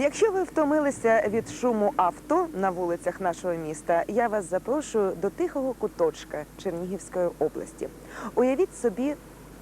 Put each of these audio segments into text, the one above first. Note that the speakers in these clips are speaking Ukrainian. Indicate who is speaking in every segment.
Speaker 1: Якщо ви втомилися від шуму авто на вулицях нашого міста, я вас запрошую до тихого куточка Чернігівської області. Уявіть собі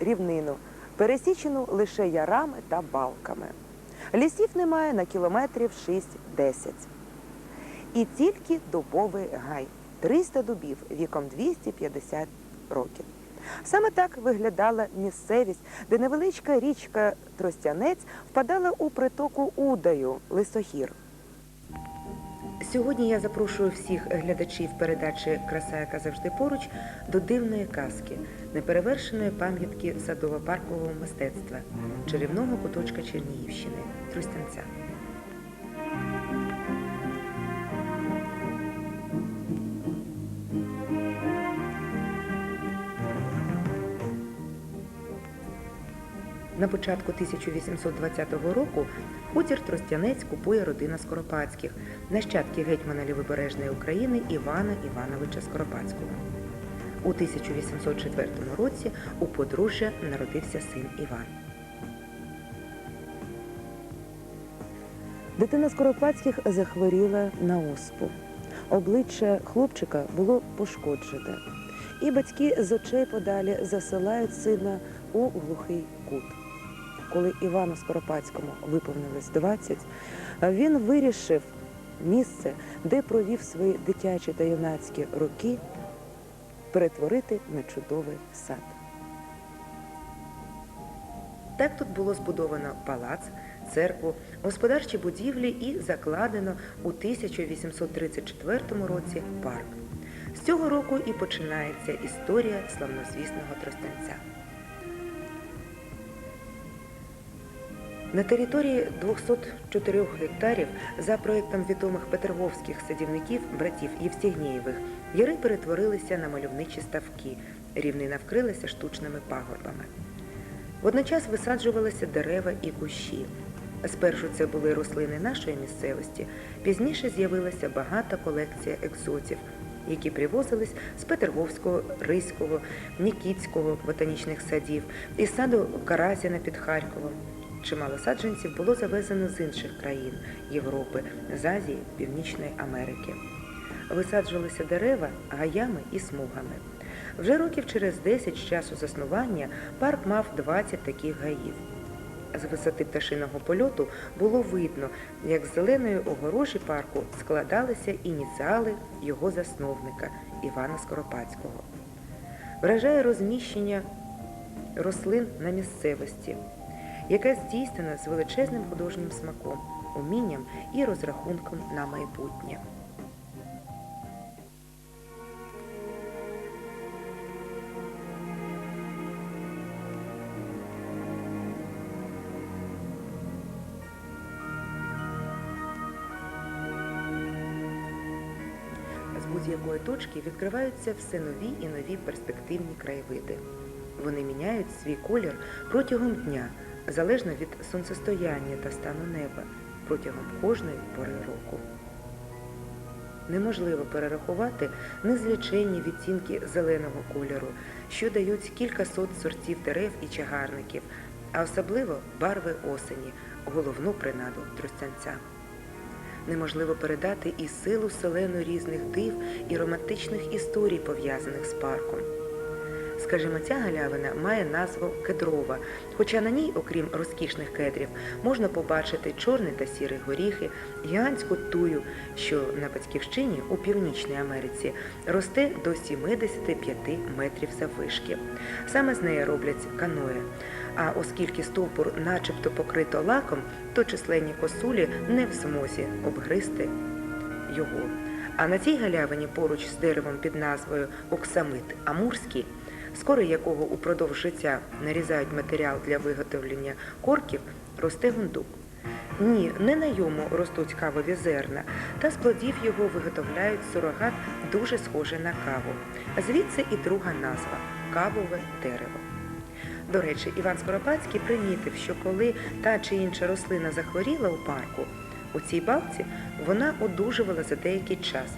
Speaker 1: рівнину, пересічену лише ярами та балками. Лісів немає на кілометрів 6-10. І тільки дубовий гай 300 дубів віком 250 років. Саме так виглядала місцевість, де невеличка річка Тростянець впадала у притоку Удаю Лисогір. Сьогодні я запрошую всіх глядачів передачі Краса, яка завжди поруч до дивної казки, неперевершеної пам'ятки садово-паркового мистецтва, чарівного куточка Чернігівщини Тростянця. На початку 1820 року хутір Тростянець купує родина Скоропадських, нащадки гетьмана Лівобережної України Івана Івановича Скоропадського. У 1804 році у подружжя народився син Іван. Дитина Скоропадських захворіла на оспу. Обличчя хлопчика було пошкоджене, і батьки з очей подалі засилають сина у глухий кут. Коли Івану Скоропадському виповнилось 20, він вирішив місце, де провів свої дитячі та юнацькі роки, перетворити на чудовий сад. Так тут було збудовано палац, церкву, господарчі будівлі і закладено у 1834 році парк. З цього року і починається історія славнозвісного Тростянця. На території 204 гектарів за проєктом відомих петерговських садівників братів Євстігнєєвих яри перетворилися на мальовничі ставки, рівнина вкрилася штучними пагорбами. Водночас висаджувалися дерева і кущі. Спершу це були рослини нашої місцевості, пізніше з'явилася багата колекція екзотів, які привозились з Петерговського, Ризького, Нікітського ботанічних садів із саду Каразіна під Харковом. Чимало саджанців було завезено з інших країн Європи, з Азії, Північної Америки. Висаджувалися дерева гаями і смугами. Вже років через 10 з часу заснування парк мав 20 таких гаїв. З висоти пташиного польоту було видно, як з зеленої огорожі парку складалися ініціали його засновника Івана Скоропадського. Вражає розміщення рослин на місцевості, яке здійснено з величезним художнім смаком, умінням і розрахунком на майбутнє. Будь-якої точки відкриваються все нові і нові перспективні краєвиди. Вони міняють свій колір протягом дня, залежно від сонцестояння та стану неба, протягом кожної пори року. Неможливо перерахувати незліченні відтінки зеленого кольору, що дають кількасот сортів дерев і чагарників, а особливо барви осені, головну принаду тростянця. Неможливо передати і силу селену різних див і романтичних історій, пов'язаних з парком. Скажімо, ця галявина має назву Кедрова, хоча на ній, окрім розкішних кедрів, можна побачити чорний та сірий горіхи, гігантську тую, що на батьківщині у Північній Америці росте до 75 метрів заввишки. Саме з неї роблять каное. А оскільки стовбур начебто покрито лаком, то численні косулі не в змозі обгризти його. А на цій галявині поруч з деревом під назвою Оксамит Амурський, з кори якого упродовж життя нарізають матеріал для виготовлення корків, росте гундук. Ні, не на йому ростуть кавові зерна, та з плодів його виготовляють сурогат дуже схожий на каву. Звідси і друга назва кавове дерево. До речі, Іван Скоропадський примітив, що коли та чи інша рослина захворіла у парку, у цій балці вона одужувала за деякий час.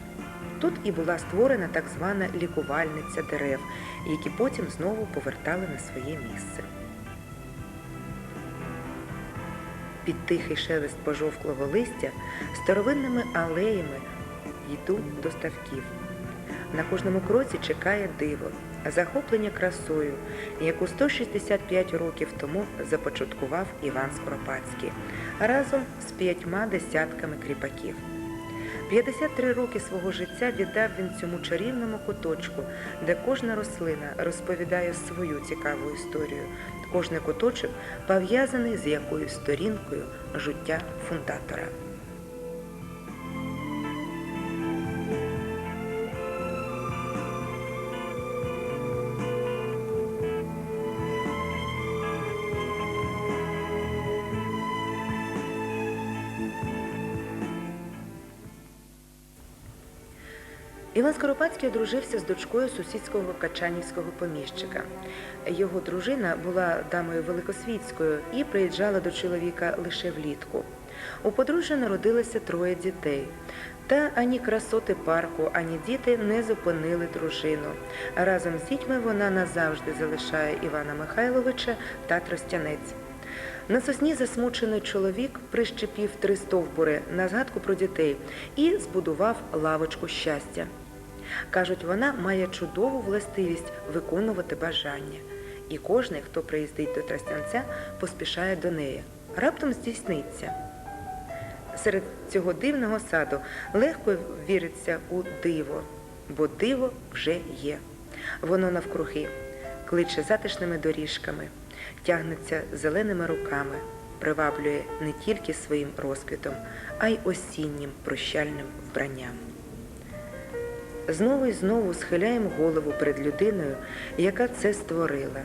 Speaker 1: Тут і була створена так звана лікувальниця дерев, які потім знову повертали на своє місце. під тихий шелест пожовклого листя, старовинними алеями йду до ставків. На кожному кроці чекає диво, захоплення красою, яку 165 років тому започаткував Іван Скоропадський разом з п'ятьма десятками кріпаків. 53 роки свого життя віддав він цьому чарівному куточку, де кожна рослина розповідає свою цікаву історію. Кожний куточок пов'язаний з якоюсь сторінкою життя фундатора. Іван Скоропадський одружився з дочкою сусідського качанівського поміщика. Його дружина була дамою великосвітською і приїжджала до чоловіка лише влітку. У подружжя народилося троє дітей. Та ані красоти парку, ані діти не зупинили дружину. Разом з дітьми вона назавжди залишає Івана Михайловича та Тростянець. На сосні засмучений чоловік прищепів три стовбури на згадку про дітей і збудував лавочку щастя. Кажуть, вона має чудову властивість виконувати бажання. І кожний, хто приїздить до Тростянця, поспішає до неї. Раптом здійсниться. Серед цього дивного саду легко віриться у диво, бо диво вже є. Воно навкруги, кличе затишними доріжками, тягнеться зеленими руками, приваблює не тільки своїм розквітом, а й осіннім прощальним вбранням. Знову і знову схиляємо голову перед людиною, яка це створила,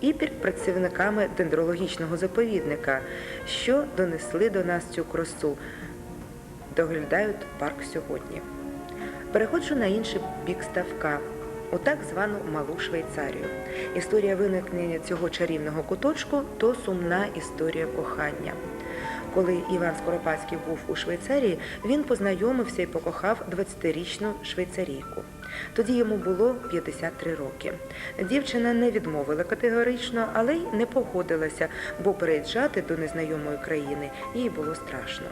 Speaker 1: і перед працівниками дендрологічного заповідника, що донесли до нас цю красу, доглядають парк сьогодні. Переходжу на інший бік ставка, у так звану Малу Швейцарію. Історія виникнення цього чарівного куточку то сумна історія кохання. Коли Іван Скоропадський був у Швейцарії, він познайомився і покохав 20-річну швейцарійку. Тоді йому було 53 роки. Дівчина не відмовила категорично, але й не погодилася, бо переїжджати до незнайомої країни їй було страшно.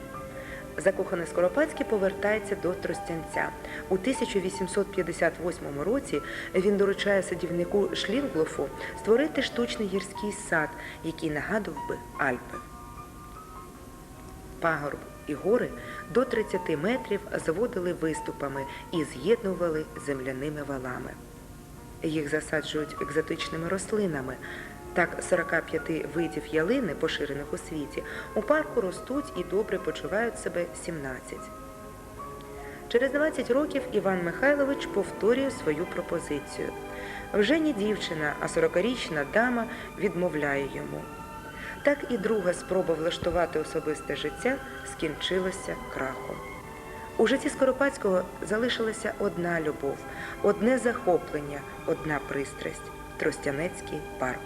Speaker 1: Закоханий Скоропадський повертається до Тростянця. У 1858 році він доручає садівнику Шлінглофу створити штучний гірський сад, який нагадував би Альпи. Пагорб і гори до 30 метрів заводили виступами і з'єднували земляними валами. Їх засаджують екзотичними рослинами. Так, 45 видів ялини, поширених у світі, у парку ростуть і добре почувають себе 17. Через 20 років Іван Михайлович повторює свою пропозицію. Вже не дівчина, а 40-річна дама відмовляє йому. Так і друга спроба влаштувати особисте життя скінчилася крахом. У житті Скоропадського залишилася одна любов, одне захоплення, одна пристрасть Тростянецький парк.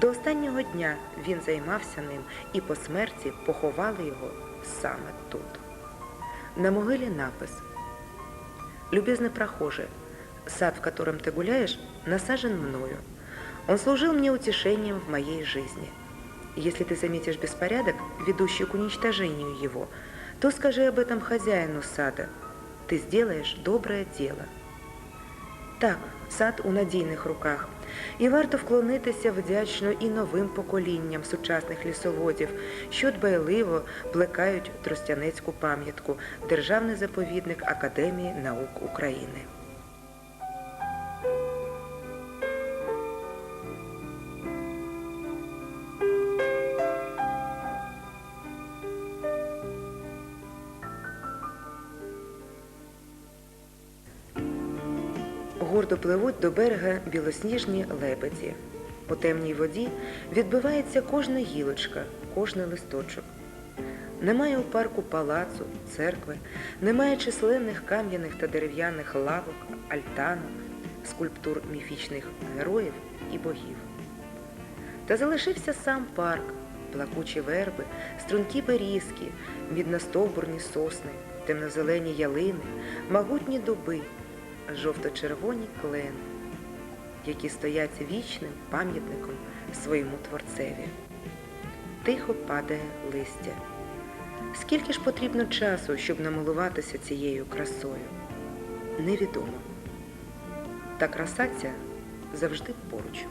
Speaker 1: До останнього дня він займався ним і по смерті поховали його саме тут. На могилі напис «Любезный прохожий, сад, в котором ты гуляешь, насажен мною. Он служил мне утешением в моей жизни. Если ты заметишь беспорядок, ведущий к уничтожению его, то скажи об этом хозяину сада. Ты сделаешь доброе дело. Так, сад у надійних руках. І варто вклонитися вдячно і новим поколінням сучасних лісоводів, що дбайливо плекають Тростянецьку пам'ятку, державний заповідник Академії наук України. Пливуть до берега білосніжні лебеді. У темній воді відбивається кожна гілочка, кожний листочок. Немає у парку палацу, церкви, немає численних кам'яних та дерев'яних лавок, альтанок, скульптур міфічних героїв і богів. Та залишився сам парк, плакучі верби, стрункі берізки, мідностовбурні сосни, темнозелені ялини, могутні дуби, жовто-червоні клени, які стоять вічним пам'ятником своєму творцеві. тихо падає листя. Скільки ж потрібно часу, щоб намилуватися цією красою? Невідомо. Та краса ця завжди поруч.